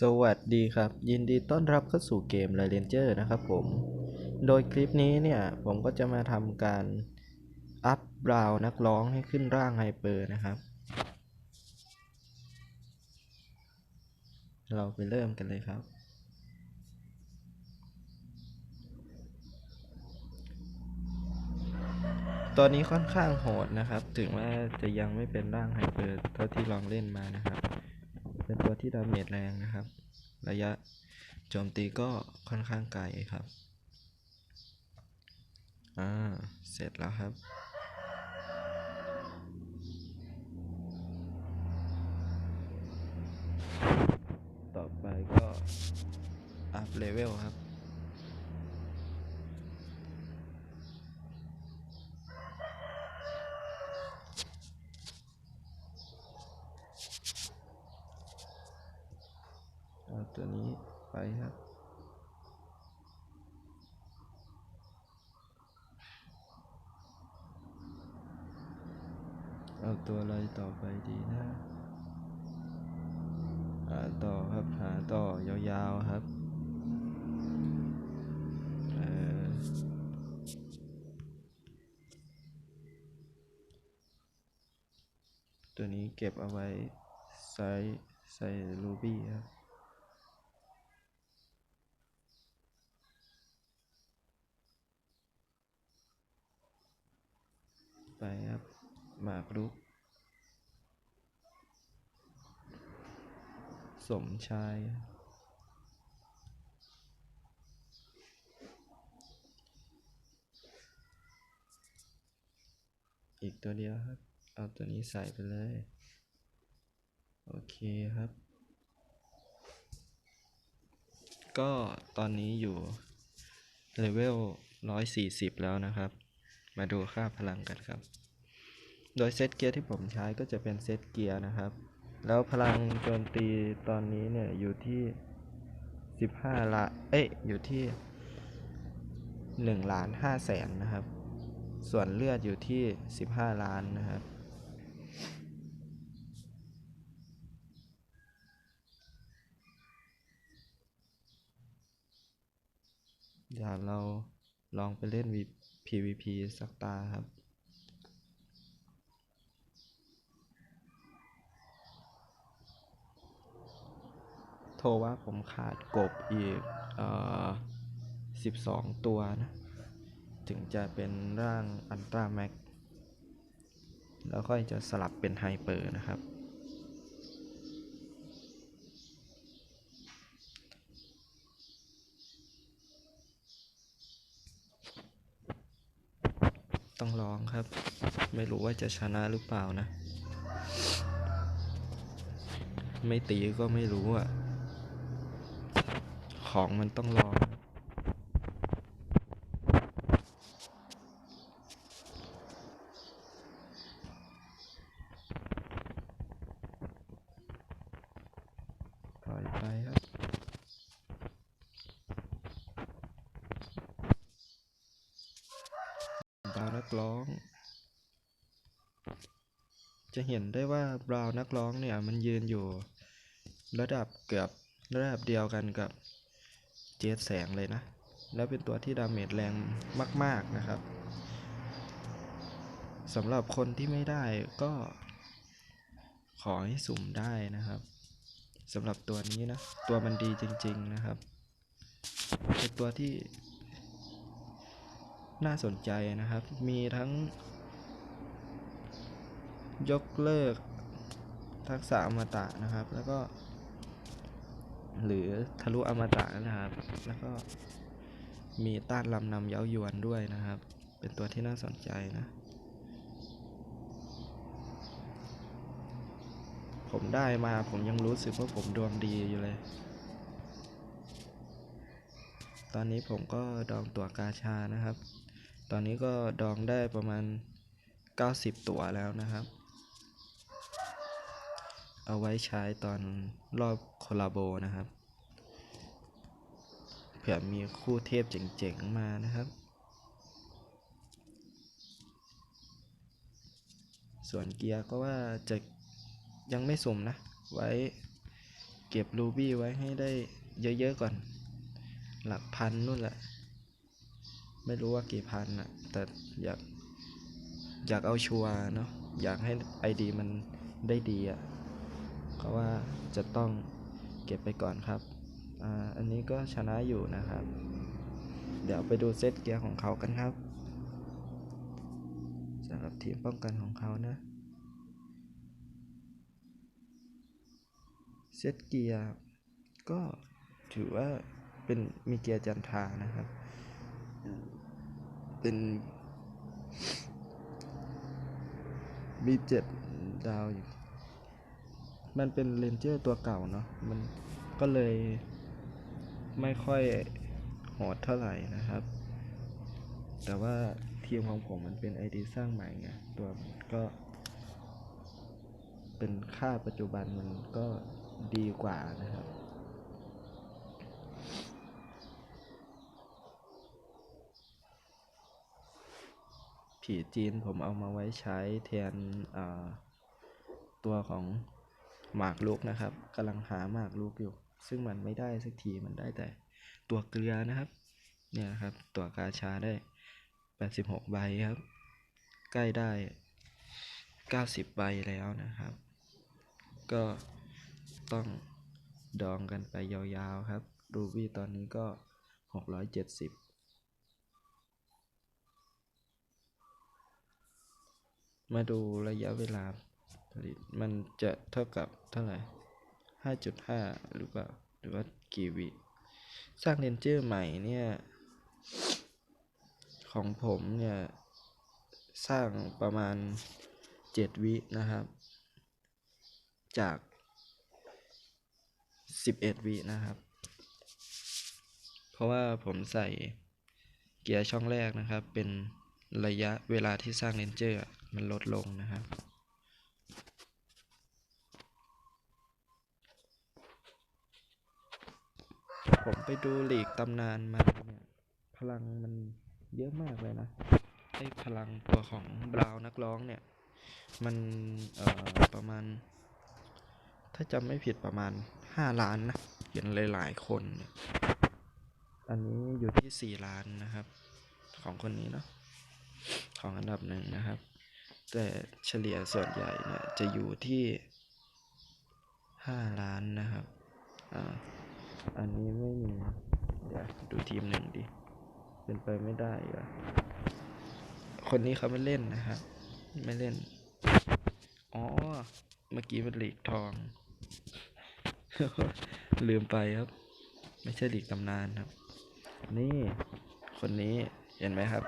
สวัสดีครับ ยินดีต้อนรับเข้าสู่เกม r a n g e r นะครับผม โดยคลิปนี้เนี่ย ผมก็จะมาทำการอัพบราวนักร้องให้ขึ้นร่างไฮเปอร์นะครับ เราไปเริ่มกันเลยครับ ตอนนี้ค่อนข้างโหดนะครับ ถึงว่าจะยังไม่เป็นร่างไฮเปอร์เท่าที่ลองเล่นมานะครับ เป็นตัวที่ดาเมจแรงนะครับ ระยะโจมตีก็ค่อนข้างไกลครับ อ่า เสร็จแล้วครับ ต่อไปก็อัพเลเวลครับ เอาตัวนี้ ไปครับเอาตัวอะไรต่อไปดีนะหาต่อครับหาต่อยาวๆครับเออตัวนี้เก็บเอาไว้ใส่ใส่รูบี้ครับ ไปครับหมากรุก สมชาย อีกตัวเดียวครับ เอาตัวนี้ใส่ไปเลย โอเคครับ ก็ตอนนี้อยู่เลเวล140 แล้วนะครับ มาดูค่าพลังกันครับ โดยเซตเกียร์ที่ผมใช้ก็จะเป็นเซตเกียร์นะครับ แล้วพลังโจมตีตอนนี้เนี่ยอยู่ที่ 15ละเอ้ยอยู่ที่ 1 ล้าน5แสนนะครับ ส่วนเลือดอยู่ที่ 15 ล้านนะครับเดี๋ยวเราลองไปเล่น V- PVP สักตาครับ โทรว่าผมขาดกบอีกเอ่อ12 ตัวนะ ถึงจะเป็นร่างอันตราแม็ก แล้วค่อยจะสลับเป็นไฮเปอร์นะครับ ต้องลองครับ ไม่รู้ว่าจะชนะหรือเปล่านะ ไม่ตีก็ไม่รู้อะ ของมันต้องลอง ถอยไปครับ บราว น์นักร้อง จะเห็นได้ว่าบราวนักร้องเนี่ยมันยืนอยู่ระดับเกือบระดับเดียวกันกับเจดแสงเลยนะ แล้วเป็นตัวที่ดาเมจแรงมาก ๆนะครับสำหรับคนที่ไม่ได้ก็ขอให้สุ่มได้นะครับสำหรับตัวนี้นะ ตัวมันดีจริง ๆนะครับเป็นตัวที่ น่าสนใจนะครับ มีทั้ง ยกเลิกทักษะอมตะนะครับ แล้วก็ หรือทะลุอมตะนะครับ แล้วก็มีต้านลำนำเย้ายวนด้วยนะครับ เป็นตัวที่น่าสนใจนะ ผมได้มาผมยังรู้สึกว่าผมดวงดีอยู่เลย ตอนนี้ผมก็ดองตัวกาชานะครับ ตอนนี้ก็ดองได้ประมาณ 90 ตัวแล้วนะครับ เอาไว้ใช้ตอนรอบคอลลาโบนะครับ เผื่อมีคู่เทพเจ๋งๆมานะครับ ส่วนเกียร์ก็ว่าจะยังไม่สุ่มนะ ไว้เก็บรูบี้ไว้ให้ได้เยอะๆก่อน หลักพันนู่นแหละ ไม่รู้ว่ากี่พันอะแต่อยากอยากเอาชัวร์เนาะอยากให้ไอดีมันได้ดีอะเพราะว่าจะต้องเก็บไปก่อนครับอ่าอันนี้ก็ชนะอยู่นะครับ เดี๋ยวไปดูเซตเกียร์ของเขากันครับสำหรับทีมป้องกันของเขานะเซตเกียร์ก็ถือว่าเป็นมีเกียร์จันทานะครับ เป็นมีเจ็ดดาวอยู่ มันเป็นเรนเจอร์ตัวเก่าเนาะ มันก็เลยไม่ค่อยโหดเท่าไหร่นะครับ แต่ว่าทีมของผมมันเป็นไอดีสร้างใหม่ไง ตัวก็ เป็นค่าปัจจุบันมันก็ดีกว่านะครับ ผีจีนผมเอามาไว้ใช้แทนตัวของหมากลุกนะครับกำลังหาหมากลุกอยู่ ซึ่งมันไม่ได้สักทีมันได้แต่ตัวเกลือนะครับ เนี่ยครับ ตัวกาชาได้ 86 ใบครับ ใกล้ได้ 90 ใบแล้วนะครับ ก็ต้องดองกันไปยาวๆครับรูบี้ตอนนี้ก็ 670 มาดูระยะเวลาผลิตมันจะเท่ากับเท่าไหร่ 5.5 หรือเปล่า หรือว่ากี่วิสร้างเรนเจอร์ใหม่เนี่ย ของผมเนี่ย สร้างประมาณ 7 วินะครับ จาก 11 วินะครับ เพราะว่าผมใส่เกียร์ช่องแรกนะครับ เป็นระยะเวลาที่สร้างเรนเจอร์ มันลดลงนะครับ ผมไปดูหลีกตำนานมาเนี่ย พลังมันเยอะมากเลยนะไอ้พลังตัวของบราวน์นักร้องเนี่ย มันเอ่อประมาณ ถ้าจำไม่ผิดประมาณ5ล้านนะเห็นหลายๆคนเนี่ยอันนี้อยู่ที่4ล้านนะครับ ของคนนี้เนาะของอันดับหนึ่งนะครับ แต่เฉลี่ยส่วนใหญ่เนี่ยจะอยู่ที่ 5 ล้านนะครับ อ่า อันนี้ไม่มี เดี๋ยวดูทีมหนึ่งดิ เป็นไปไม่ได้เหรอคนนี้เขาไม่เล่นนะครับ ไม่เล่น อ๋อ เมื่อกี้มันหลีกทอง ลืมไปครับ ไม่ใช่หลีกตำนานครับ นี่ คนนี้เห็นไหมครับ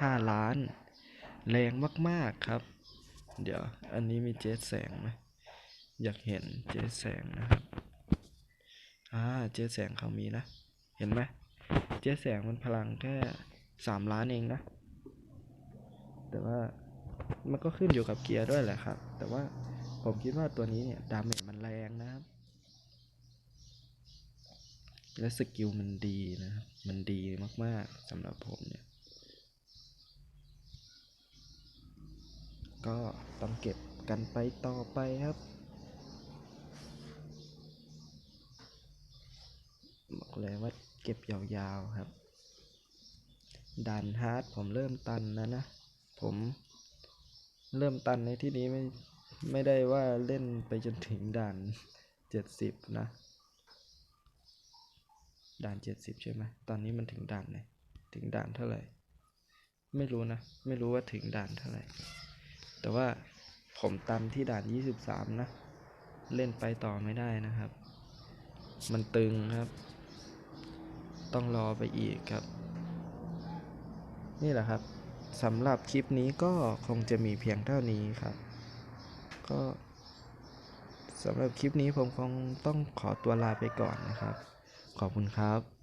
ห้าล้าน แรงมากๆครับ เดี๋ยวอันนี้มีเจ็ตแสงไหมอยากเห็นเจ็ตแสงนะครับอ่าเจ็ตแสงเขามีนะ เห็นไหมเจ็ตแสงมันพลังแค่สามล้านเองนะ แต่ว่ามันก็ขึ้นอยู่กับเกียร์ด้วยแหละครับ แต่ว่าผมคิดว่าตัวนี้เนี่ยดาเมจมันแรงนะครับ และสกิลมันดีนะครับ มันดีมากๆสำหรับผมเนี่ย ก็ต้องเก็บกันไปต่อไปครับ บอกเลยว่าเก็บยาวๆครับด่านฮาร์ดผมเริ่มตันแล้วนะ ผมเริ่มตันในที่นี้ไม่ไม่ได้ว่าเล่นไปจนถึงด่านเจ็ดสิบนะ ด่านเจ็ดสิบใช่ไหมตอนนี้มันถึงด่านไหนถึงด่านเท่าไหร่ ไม่รู้นะ ไม่รู้ว่าถึงด่านเท่าไหร่ แต่ว่าผมตันที่ด่านยี่สิบสามนะ เล่นไปต่อไม่ได้นะครับ มันตึงครับ ต้องรอไปอีกครับ นี่แหละครับสำหรับคลิปนี้ก็คงจะมีเพียงเท่านี้ครับ ก็สำหรับคลิปนี้ผมคงต้องขอตัวลาไปก่อนนะครับ ขอบคุณครับ